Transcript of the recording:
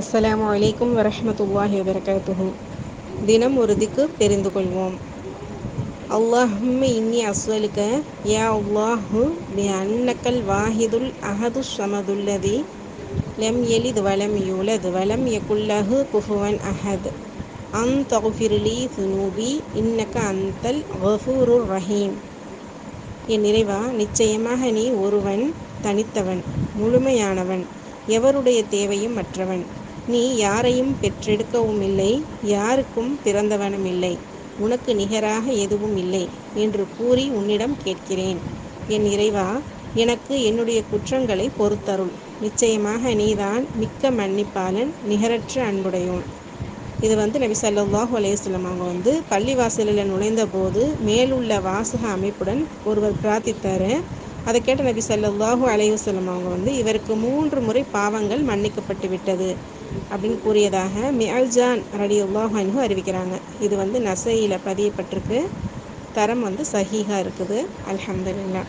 அஸ்லாம் வலைக்கும் வரமத்துல்லாஹி வபரகாத்துஹு. தினம் ஒரு திக்கு தெரிந்து கொள்வோம். அல்லாஹும் இன்னி அஸ்வலுக்க யா அல்லாஹு பி அன்னக்கல் வாஹிதுல் அஹது ஷமதுல்லதி லம் யலித் வலம் யூலத் வலம் யகுல்லஹு குஃபுவன் அஹத். அன் தகுஃபிருலி சுனூபி இன்னக்க அந்தல் கஃபூருர் ரஹீம். என் நிறைவா நிச்சயமாக நீ ஒருவன் தனித்தவன் முழுமையானவன் எவருடைய தேவையும் மற்றவன். நீ யாரையும் பெற்றெடுக்கவும் இல்லை யாருக்கும் பிறந்தவனும் இல்லை. உனக்கு நிகராக எதுவும் இல்லை என்று கூறி உன்னிடம் கேட்கிறேன். என் இறைவா எனக்கு என்னுடைய குற்றங்களை பொறுத்தருள். நிச்சயமாக நீதான் மிக்க மன்னிப்பாளன் நிகரற்ற அன்புடையோன். இது வந்து நபி சல்லாஹூ அலையுஸ்லம் அவங்க வந்து பள்ளிவாசலில் நுழைந்த போது மேலுள்ள வாசக அமைப்புடன் ஒருவர் பிரார்த்தித்தார். அதை கேட்ட நபி சல்லாஹூ அலையுஸ்லம் அவங்க வந்து இவருக்கு மூன்று முறை பாவங்கள் மன்னிக்கப்பட்டு விட்டது. அப்படின்னு கூறியதாக மியால்ஜான் ரடி அல்லாஹு அறிவிக்கிறாங்க. இது வந்து நசையில் பதியப்பட்டிருக்கு. தரம் வந்து சஹீகா இருக்குது. அலமதுல்லா